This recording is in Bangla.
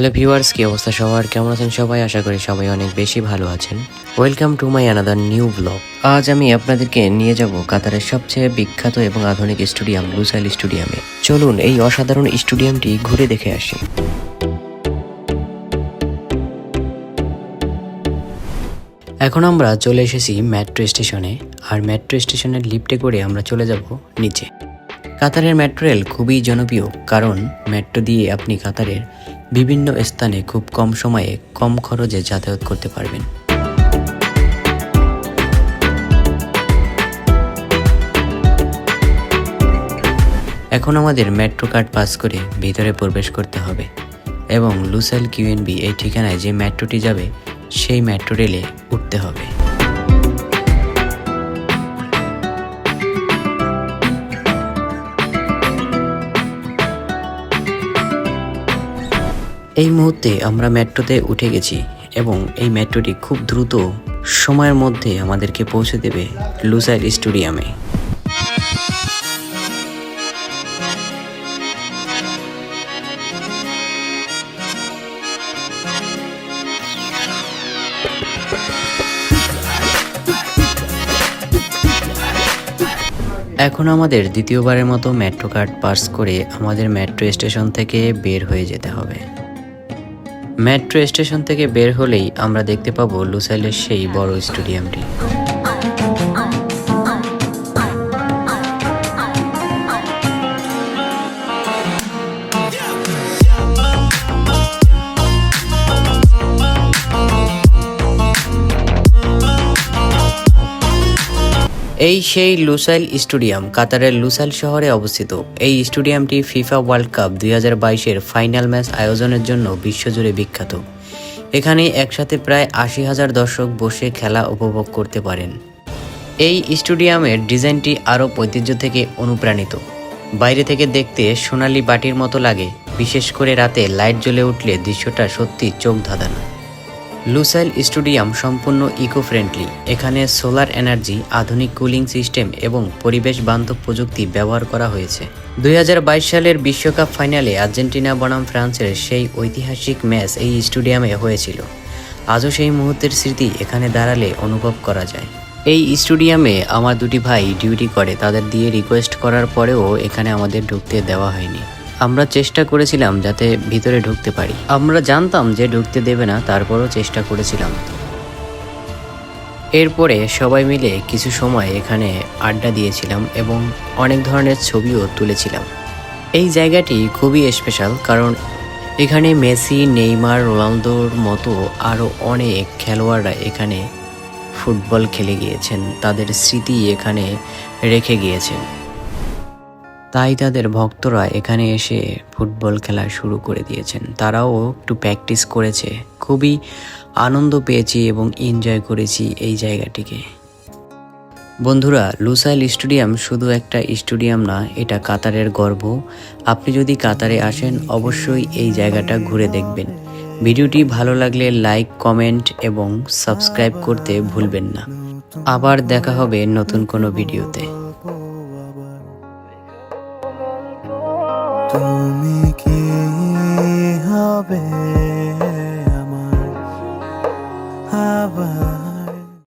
হ্যালো ভিউয়ার্স কি অবস্থা সবার? কেমন আছেন সবাই? আশা করি সবাই অনেক বেশি ভালো আছেন। Welcome to my another new blog আজ আমি আপনাদেরকে নিয়ে যাব কাতারের সবচেয়ে বিখ্যাত এবং আধুনিক স্টেডিয়াম লুসাইল স্টেডিয়ামে চলুন এই অসাধারণ স্টেডিয়ামটি ঘুরে দেখে আসি। এখন আমরা চলে এসেছি মেট্রো স্টেশনে আর মেট্রো স্টেশনের লিফটে করে আমরা চলে যাব নিচে। কাতারের মেট্রো রেল খুবই জনপ্রিয়, কারণ মেট্রো দিয়ে আপনি কাতারের বিভিন্ন স্থানে খুব কম সময়ে কম খরচে যাতায়াত করতে পারবেন। এখন আমাদের মেট্রো কার্ড পাস করে ভিতরে প্রবেশ করতে হবে এবং লুসাইল কিউএনবি এই ঠিকানায় যে মেট্রোটি যাবে, সেই মেট্রো রেলে উঠতে হবে। এই মুহূর্তে আমরা মেট্রোতে উঠে গেছি এবং এই মেট্রোটি খুব দ্রুত সময়ের মধ্যে আমাদেরকে পৌঁছে দেবে লুসাইল স্টেডিয়ামে। এখন আমাদের দ্বিতীয়বারের মতো মেট্রো কার্ড পাস করে আমাদের মেট্রো স্টেশন থেকে বের হয়ে যেতে হবে। মেট্রো স্টেশন থেকে বের হলেই আমরা দেখতে পাবো লুসাইলের সেই বড় স্টেডিয়ামটি। এই সেই লুসাইল স্টেডিয়াম কাতারের লুসাইল শহরে অবস্থিত। এই স্টেডিয়ামটি ফিফা ওয়ার্ল্ড কাপ দুই হাজার বাইশের ফাইনাল ম্যাচ আয়োজনের জন্য বিশ্বজুড়ে বিখ্যাত। এখানে একসাথে প্রায় আশি হাজার দর্শক বসে খেলা উপভোগ করতে পারেন। এই স্টেডিয়ামের ডিজাইনটি আরব ঐতিহ্য থেকে অনুপ্রাণিত। বাইরে থেকে দেখতে সোনালি বাটির মতো লাগে, বিশেষ করে রাতে লাইট জ্বলে উঠলে দৃশ্যটা সত্যি চোখ ধাঁধানো। লুসাইল স্টেডিয়াম সম্পূর্ণ ইকো ফ্রেন্ডলি এখানে সোলার এনার্জি আধুনিক কুলিং সিস্টেম এবং পরিবেশ বান্ধব প্রযুক্তি ব্যবহার করা হয়েছে। দুই হাজার বাইশ সালের বিশ্বকাপ ফাইনালে আর্জেন্টিনা বনাম ফ্রান্সের সেই ঐতিহাসিক ম্যাচ এই স্টেডিয়ামে হয়েছিল। আজও সেই মুহূর্তের স্মৃতি এখানে দাঁড়ালে অনুভব করা যায়। এই স্টেডিয়ামে আমার দুটি ভাই ডিউটি করে, তাদের দিয়ে রিকোয়েস্ট করার পরেও এখানে আমাদের ঢুকতে দেওয়া হয়নি। আমরা চেষ্টা করেছিলাম যাতে ভিতরে ঢুকতে পারি। আমরা জানতাম যে ঢুকতে দেবে না, তারপরও চেষ্টা করেছিলাম। এরপরে সবাই মিলে কিছু সময় এখানে আড্ডা দিয়েছিলাম এবং অনেক ধরনের ছবিও তুলেছিলাম। এই জায়গাটি খুবই স্পেশাল কারণ এখানে মেসি, নেইমার, রোনালদোর মতো আরও অনেক খেলোয়াড়রা এখানে ফুটবল খেলে গিয়েছেন, তাদের স্মৃতি এখানে রেখে গিয়েছেন। তাই তাদের ভক্তরা এখানে এসে ফুটবল খেলা শুরু করে দিয়েছেন। তারাও একটু প্র্যাকটিস করেছে। খুবই আনন্দ পেয়েছি এবং এনজয় করেছি এই জায়গাটিকে। বন্ধুরা, লুসাইল স্টেডিয়াম শুধু একটা স্টেডিয়াম না, এটা কাতারের গর্ব। আপনি যদি কাতারে আসেন, অবশ্যই এই জায়গাটা ঘুরে দেখবেন। ভিডিওটি ভালো লাগলে লাইক কমেন্ট এবং সাবস্ক্রাইব করতে ভুলবেন না। আবার দেখা হবে নতুন কোনো ভিডিওতে। তুমি